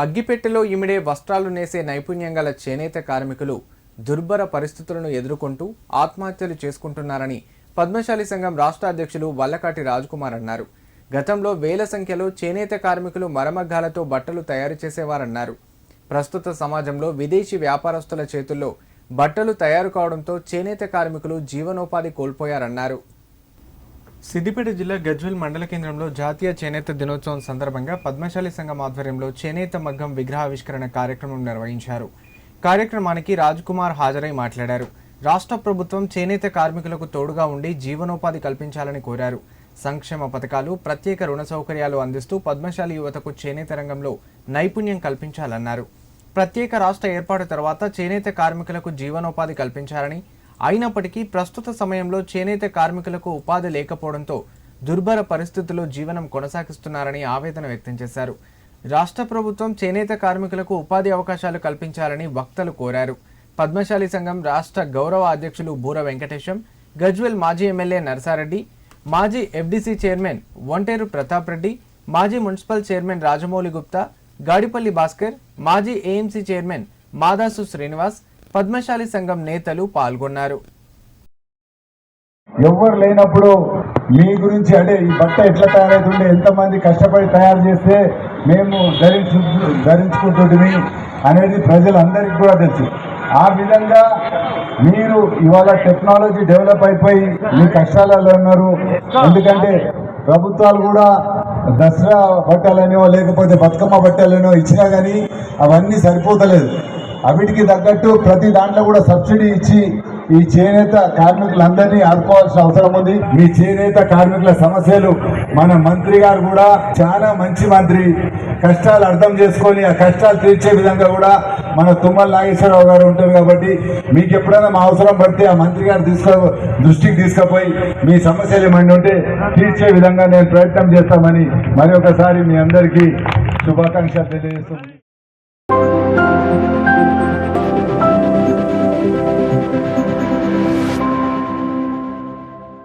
అగ్గిపెట్టెలో ఇమిడే వస్త్రాలు నేసే నైపుణ్యం గల చేనేత కార్మికులు దుర్భర పరిస్థితులను ఎదుర్కొంటూ ఆత్మహత్యలు చేసుకుంటున్నారని పద్మశాలి సంఘం రాష్ట్ర అధ్యక్షులు వల్లకాటి రాజ్కుమార్ అన్నారు. గతంలో వేల సంఖ్యలో చేనేత కార్మికులు మరమగ్గాలతో బట్టలు తయారు చేసేవారన్నారు. ప్రస్తుత సమాజంలో విదేశీ వ్యాపారస్తుల చేతుల్లో బట్టలు తయారు కావడంతో చేనేత కార్మికులు జీవనోపాధి కోల్పోయారన్నారు. సిద్దిపేట జిల్లా గజ్వెల్ మండల కేంద్రంలో జాతీయ చేనేత దినోత్సవం సందర్భంగా పద్మశాలి సంఘం ఆధ్వర్యంలో చేనేత మగ్గం విగ్రహావిష్కరణ కార్యక్రమం నిర్వహించారు. కార్యక్రమానికి రాజ్ కుమార్ హాజరై మాట్లాడారు. రాష్ట్ర ప్రభుత్వం చేనేత కార్మికులకు తోడుగా ఉండి జీవనోపాధి కల్పించాలని కోరారు. సంక్షేమ పథకాలు ప్రత్యేక రుణ సౌకర్యాలు అందిస్తూ పద్మశాలి యువతకు చేనేత రంగంలో నైపుణ్యం కల్పించాలన్నారు. ప్రత్యేక రాష్ట్ర ఏర్పాటు తర్వాత చేనేత కార్మికులకు జీవనోపాధి కల్పించాలని అయినప్పటికీ ప్రస్తుత సమయంలో చేనేత కార్మికులకు ఉపాధి లేకపోవడంతో దుర్భర పరిస్థితుల్లో జీవనం కొనసాగిస్తున్నారని ఆవేదన వ్యక్తం చేశారు. రాష్ట్ర ప్రభుత్వం చేనేత కార్మికులకు ఉపాధి అవకాశాలు కల్పించాలని వక్తలు కోరారు. పద్మశాలి సంఘం రాష్ట్ర గౌరవ అధ్యక్షులు బూర వెంకటేశం గజ్వెల్ మాజీ ఎమ్మెల్యే నరసారెడ్డి మాజీ ఎఫ్డీసీ చైర్మన్ ఒంటేరు ప్రతాప్ రెడ్డి మాజీ మున్సిపల్ చైర్మన్ రాజమౌళి గుప్తా గాడిపల్లి భాస్కర్ మాజీ ఏఎంసీ చైర్మన్ మాదాసు శ్రీనివాస్ పద్మశాలి సంఘం నేతలు పాల్గొన్నారు. ఎవ్వరు లేనప్పుడు మీ గురించి అంటే ఈ బట్ట ఎట్లా తయారవుతుండే ఎంతమంది కష్టపడి తయారు చేస్తే మేము ధరించు ధరించుకుంటుంది అనేది ప్రజలందరికీ కూడా తెలుసు. ఆ విధంగా మీరు ఇవాళ టెక్నాలజీ డెవలప్ అయిపోయి మీ కష్టాలలో ఉన్నారు. ఎందుకంటే ప్రభుత్వాలు కూడా దసరా బట్టలనో లేకపోతే బతుకమ్మ బట్టలనో ఇచ్చినా కానీ అవన్నీ సరిపోతలేదు. అవిటికి తగ్గట్టు ప్రతి దాంట్లో కూడా సబ్సిడీ ఇచ్చి ఈ చేనేత కార్మికులందరినీ ఆదుకోవాల్సిన అవసరం ఉంది. మీ చేనేత కార్మికుల సమస్యలు మన మంత్రి గారు కూడా చాలా మంచి మంత్రి. కష్టాలు అర్థం చేసుకొని ఆ కష్టాలు తీర్చే విధంగా కూడా మన తుమ్మల నాగేశ్వరరావు గారు ఉంటారు కాబట్టి మీకు ఎప్పుడైనా మా అవసరం పడితే ఆ మంత్రి గారు తీసుకో దృష్టికి తీసుకుపోయి మీ సమస్యలు ఏమైనా ఉంటే తీర్చే విధంగా నేను ప్రయత్నం చేస్తామని మరి ఒకసారి మీ అందరికీ శుభాకాంక్షలు తెలియజేస్తున్నాను.